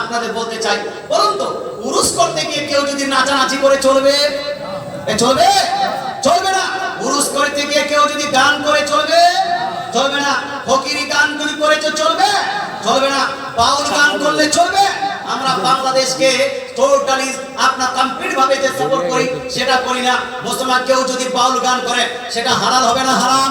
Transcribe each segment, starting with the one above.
আপনাদের বলতে চাই, বলুন তো, উরুস করতে গিয়ে কেউ যদি নাচানাচি করে চলবে? চলবে? চলবে না। উরুস করতে গিয়ে কেউ যদি গান করে চলবে? চলবে না। ফকিরি গান যদি করে চলবে? চলবে না। বাউল গান করলে চলবে? আমরা বাংলাদেশকে টোটালি আপনার কমপ্লিট ভাবে যে সাপোর্ট করি, সেটা করি না। মুসলমান কেউ যদি বাউল গান করে, সেটা হালাল হবে না হারাম?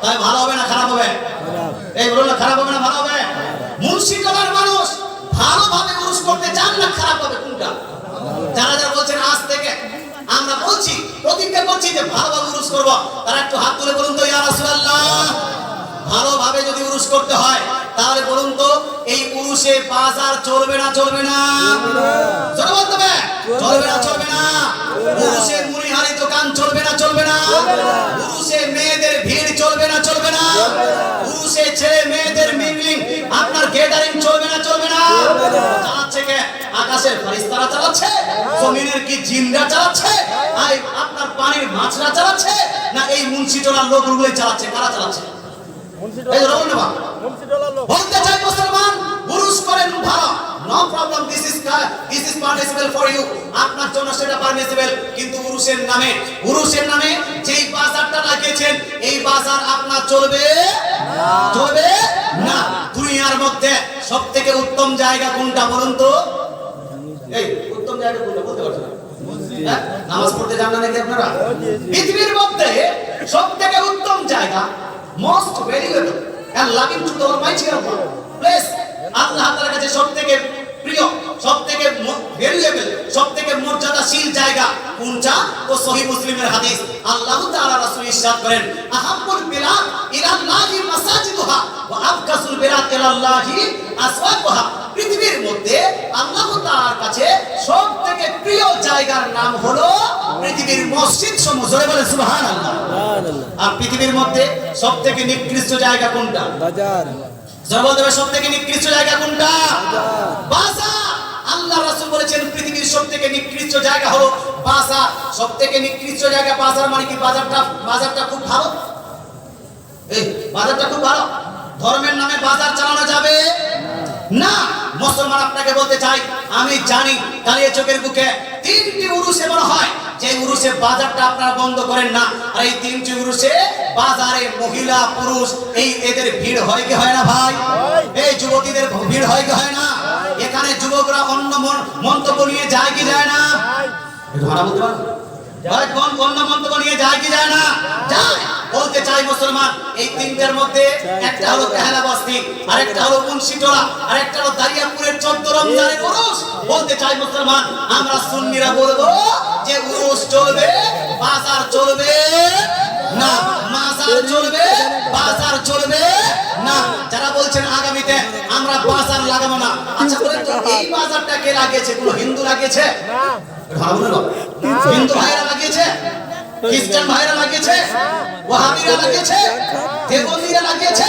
তাহলে ভালো হবে না খারাপ হবে? এই বলুন না খারাপ হবে না ভালো হবে? মুন্সিগঞ্জের মানুষ ভালোভাবে পুরুষ করতে চান না খারাপ হবে কোনটা? যারা যারা বলছেন আজ থেকে আমরা বলছি প্রতিজ্ঞা করছি যে ভালোভাবে পুরুষ করব তারা একটু হাত তুলে বলুন তো ইয়া রাসূলুল্লাহ ভালোভাবে যদি উরুস করতে হয় তাহলে বলুন তো এই উরুসে বাজার চলবে না চলবে না? জোরে বলতে চলবে না চলবে না? উরুসে মুড়িহারি দোকান চলবে না চলবে না? উরুসে মেয়েদের উরুসে ছেলে মেয়েদের মিংলিং আপনার গেদারিং চলবে না চলবে না। চালাচ্ছে কে? আকাশের ফারিস্তারা চালাচ্ছে জমিনের কি জিনরা চালাচ্ছে আর আপনার পানির মাছরা চালাচ্ছে না এই মুন্সিটোলার লোকগুলোই চালাচ্ছে? কারা চালাচ্ছে? এই বাবা বলতে চাই no problem this is this is permissible for you আপনার জন্য সেটা পার্মিসিবল কিন্তু পুরুষের নামে পুরুষের নামে যেই বাজারটা লাগিয়েছেন, এই বাজার আপনার চলবে চলবে না। দুনিয়ার মধ্যে সবথেকে উত্তম জায়গা কোনটা বলুন তো? এই, উত্তম জায়গা কোনটা বলতে পারছেন হ্যাঁ? নামাজ পড়তে যান না নাকি আপনারা? পৃথিবীর মধ্যে সবথেকে উত্তম জায়গা most valuable and loving to the almighty Allah place Allah তাআলার কাছে সবথেকে প্রিয় সবথেকে ভ্যালুয়েবল সবথেকে মর্যাদাশীল জায়গা কোনটা? তো সহিহ মুসলিমের হাদিস। আল্লাহ তাআলা রাসূল ইরশাদ করেন আহাব্বুল বিলাদ ইলাল্লাহি মাসাজিদুহা ওয়া আবকাসুল বিলাদ ইলাল্লাহি আসওয়াকুহা। পৃথিবীর মধ্যে আল্লাহ তাআলার কাছে সবথেকে প্রিয় জায়গার নাম হলো পৃথিবীর মসজিদ সমূহ। জোরে বলে সুবহানাল্লাহ। আর পৃথিবীর মধ্যে সবথেকে নিকৃষ্ট জায়গা কোনটা? বাজার। জগতের সব থেকে নিকৃষ্ট জায়গা কোনটা? বাজার আল্লাহ রাসূল বলেছেন, পৃথিবীর সব থেকে নিকৃষ্ট জায়গা হলো বাজার সব থেকে নিকৃষ্ট জায়গা বাজার মানে কি? বাজারটা বাজারটা খুব ভালো? এই, বাজারটা খুব ভালো? ধর্মের নামে বাজার চালানো যাবে? না। মুসলমান আপনাকে বলতে চাই, আমি জানি কালিয়া চোখের বুকে তিনটি উরুসে মনে হয়। যে উরুসে বাজারটা আপনারা বন্ধ করেন না, আর এই তিনটি উরুসে বাজারে মহিলা, পুরুষ, এই এদের ভিড় হয় কি হয় না ভাই? এই যুবতীদের ভিড় হয় কি হয় না? এখানে যুবকরা অন্য মন- মন্তব্য নিয়ে যায় কি যায় না? ভাড়া বলতে অন্য মন্তব্য নিয়ে যায় কি যায় না? যায়। বলতে চাই মুসলমান এই তিনটার মধ্যে একটা হলো পেহেলা বস্তি আরেকটা হলো মুন্সিটোলা আরেকটা হলো দারিয়াপুরের চোদ্দ রমজানের উরুস বলতে চাই মুসলমান আমরা সুন্নিরা বলব যে উরুস চলবে বাজার চলবে না মাজার চলবে বাজার চলবে না। যারা বলছেন আগামীতে আমরা বাজার লাগাবো না। আচ্ছা বলেন তো এই বাজারটা কে লাগিয়েছে? কোনো হিন্দু লাগিয়েছে? হিন্দু ভাইরা লাগিয়েছে? খ্রিস্টান ভাইরা লাগিয়েছে ওয়াহাবিরা লাগিয়েছে দেবন্দীরা লাগিয়েছে।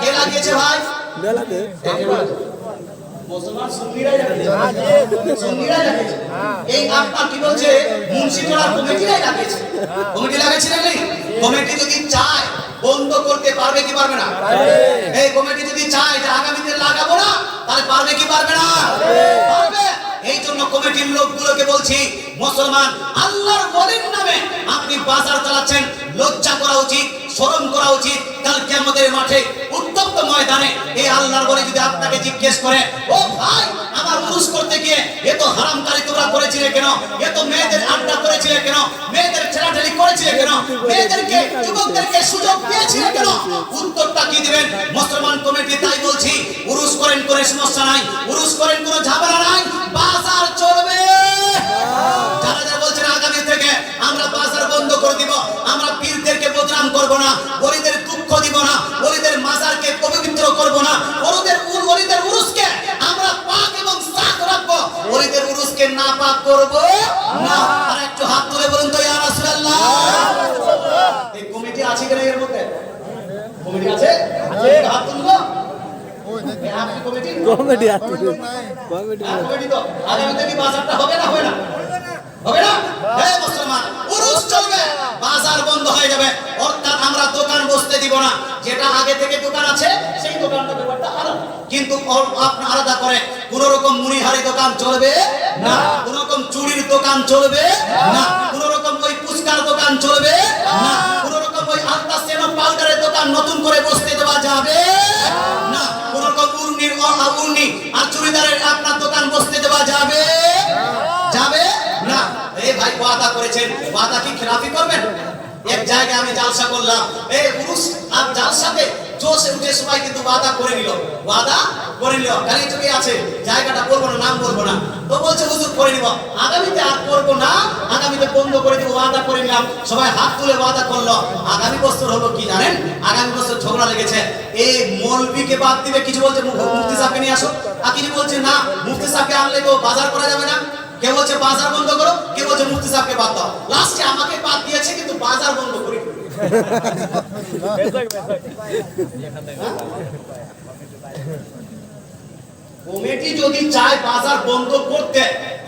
কে লাগিয়েছে ভাই? মুসলমান সুন্নিরাই লাগিয়েছে। সুন্নিরাই লাগিয়েছে। এই আপনার কি বলছে? মুন্সিপাল কমিটিরাই লাগিয়েছে। কমিটি লাগিয়েছে না নেই? কমিটি যদি চায় বন্ধ করতে পারবে কি পারবে না? এই কমিটি যদি চায় যে আগামীতে লাগাবো না তাহলে পারবে কি পারবে না? কমিটির লোকগুলোকে বলছি, মুসলমান, আল্লাহর বলির নামে আপনি বাজার চালাচ্ছেন, লজ্জা করা উচিত, শরম করা উচিত। কাল কিয়ামতের মাঠে উত্তপ্ত ময়দানে এই আল্লাহর বলি যদি আপনাকে জিজ্ঞেস করে, ও ভাই, আমার উরুস করতে গিয়ে এত হারামকারী তোমরা করেছিলে কেন? এত মেয়েদের আড্ডা করেছিলে কেন? মেয়েদের ঠেলাঠেলি করেছিলে কেন? মেয়েদেরকে, যুবকদেরকে সুযোগ দিয়েছিলে কেন? উত্তরটা কি দিবেন? মুসলমান কমিটি তাই বলছি, উরুস করেন করে সমস্যা নাই, উরুস করেন কোনো উরুসকে নাপাক করব? না আর একটু হাত তুলে বলুন তো ইয়া রাসূলুল্লাহ। এই কমিটি আছে কিনা এর মধ্যে? কমিটি আছে? হাত তুলবো? আপনি কমিটি? হ্যাঁ, কমিটি তো। কি বাজারটা হবে না? হবে না? হবে না? হে মুসলমান উরুস চলবে বাজার বন্ধ হয়ে যাবে। দোকান বসতে দিব না। যেটা আগে থেকে দোকান আছে, সেই দোকানটা ব্যাপারটা আলাদা। কিন্তু আপনি আলাদা করে কোন রকম মুড়িহারি দোকান চলবে না। কোন রকম চুরির দোকান চলবে না। কোন রকম ওই পুচকার দোকান চলবে না। কোন রকম ওই আলতা সেনো পাউডারের দোকান নতুন করে বসতে দেওয়া যাবে না। কোন রকম উর্নির অ- উর্নি আর চুড়িদারের আপনার দোকান বসতে দেওয়া যাবে যাবে না। এই ভাই ওয়াদা করেছেন। ওয়াদা কি খেলাফি করবেন? এক জায়গায় আমি জালসা করলাম। এই পুরুষ আর জালসাতে জোশে উঠে সবাই কিন্তু ওয়াদা করে নিল। ওয়াদা করে নিল। কালি চুকি আছে, জায়গাটা বলব না, নাম বলব না। তো বলছে, হুজুর, করে নিব। আগামীতে আর করব না। আগামীতে বন্ধ করে দিব, ওয়াদা করে নিলাম। সবাই হাত তুলে ওয়াদা করল। আগামী বছর হলো কি জানেন? আগামী বছর ঝগড়া লেগেছে। এই মৌলবীকে বাদ দিবে কিছু বলছে, মু- মুফতি সাহেবকে নিয়ে আসো। আর কিছু বলছে, না, মুফতি সাহেবকে আনলে বাজার করা যাবে না। কে বলছে বাজার বন্ধ করো কে বলছে মুফতি সাহেবকে বাদ দাও। লাস্টে আমাকে বাদ দিয়েছে কিন্তু বাজার বন্ধ করি। কমিটি যদি চায় বাজার বন্ধ করতে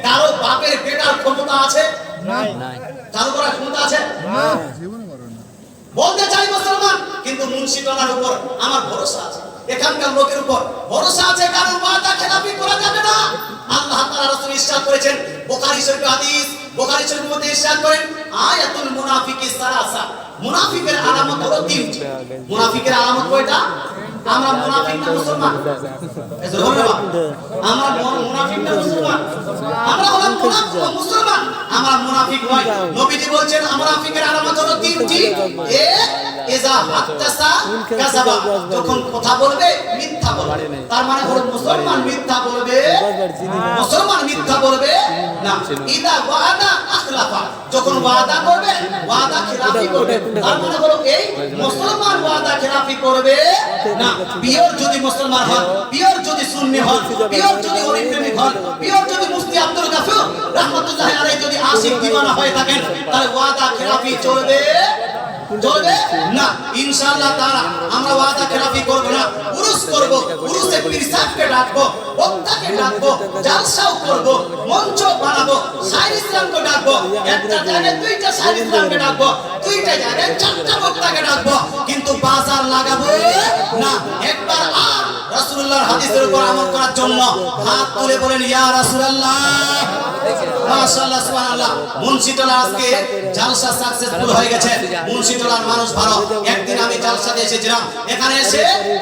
কারও বাপের বেটার ক্ষমতা আছে? নাই। চালু করার ক্ষমতা আছে? জীবনে পারবে না। বলতে চাই মুসলমান কিন্তু মুন্সিপালার উপর আমার ভরসা আছে। এখানকার লোকের উপর ভরসা আছে, কারণ ওয়াদা খেলাপি করা যাবে না। আল্লাহ তাআলা রাসূল ইরশাদ করেছেন, বুখারী শরীফ হাদিস, বুখারী শরীফের মধ্যে ইরশাদ করেন, আয়াতুল মুনাফিকি সালাসা। মুনাফিকের আলামত হলো তিনটি মুনাফিকের আলামত কয়টা? আমরা মুনাফিক না মুসলমান? আমরা মুনাফিক না মুসলমান? আমরা হলাম মুনাফিক মুসলমান? আমরা মুনাফিক নয়। নবীজি বলছেন মুনাফিকের আলামত হলো তিনটি। এ ইজা হাত্তাসা কাযাবা যখন কথা বলবে মিথ্যা বলবে। তার মানে হলো মুসলমান মিথ্যা বলবে। মুসলমান মিথ্যা বলবে। না ইদা ওয়াদা আখলাফা। যখন ওয়াদা করবে ওয়াদা খেলাফি করবে। তার মানে হলো এই মুসলমান ওয়াদা খেলাফি করবে। না পিওর যদি মুসলমান হন পিওর। যদি সুন্নি হন পিওর যদি অলি হন পিওর যদি দিওয়ানা হয়ে থাকেন, তাহলে ওয়াদা, খেলাফি চলবে? চলবে? না, ইনশাআল্লাহ তাআলা আমরা ওয়াদা, খেলাফি করব না। উরুস করব, উরুসে পীর সাহেবকে ডাকবো, বক্তাকে ডাকবো, জালসাও করব, মঞ্চ বানাবো সাইদ ইসলামকে ডাকবো, একটা জায়গায় দুইটা সাইদ ইসলামকে ডাকবো, দুইটা জায়গায় চারটা বক্তাকে ডাকবো, কিন্তু বাজার লাগাবো না, একবার আর রাসূলুল্লাহর হাদিসের উপর আমল করার জন্য হাত তুলে বলেন, ইয়া রাসূলুল্লাহ। মাশাআল্লাহ, সুবহানাল্লাহ। মুন্সিটোলা আজকে জালসা সাকসেসফুল হয়ে গেছে। মুন্সিটলার মানুষ ভালো। একদিন আমি জালসাতে এসেছিলাম। এখানে এসে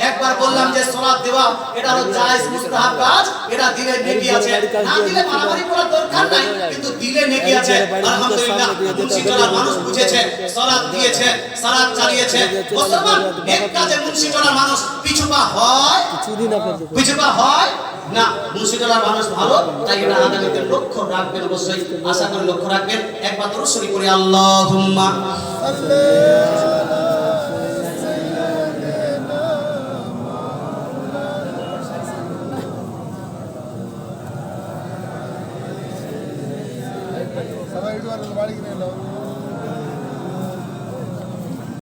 একবার বললাম যে সালাত দেওয়া, এটা হলো জায়েজ মুস্তাহাব কাজ। এটা দিলে নেকি আছে না দিলে মারামারি করার দরকার নাই কিন্তু দিলে নেকি আছে। আলহামদুলিল্লাহ মুন্সিটোলার মানুষ বুঝেছে সালাত দিয়েছে সালাত চালিয়েছে। মুসলমান এক কাজে মুন্সিটোলার মানুষ পিছুপা হয়? চুরি না করতে পিছুপা হয়? না মুন্সিটোলার মানুষ ভালো তাই এটা আগামীতে লক্ষ্য রাখবেন অবশ্যই আশা করি লক্ষ্য রাখবেন। একবার দরুদ শরীফ করি আল্লাহুম্মা।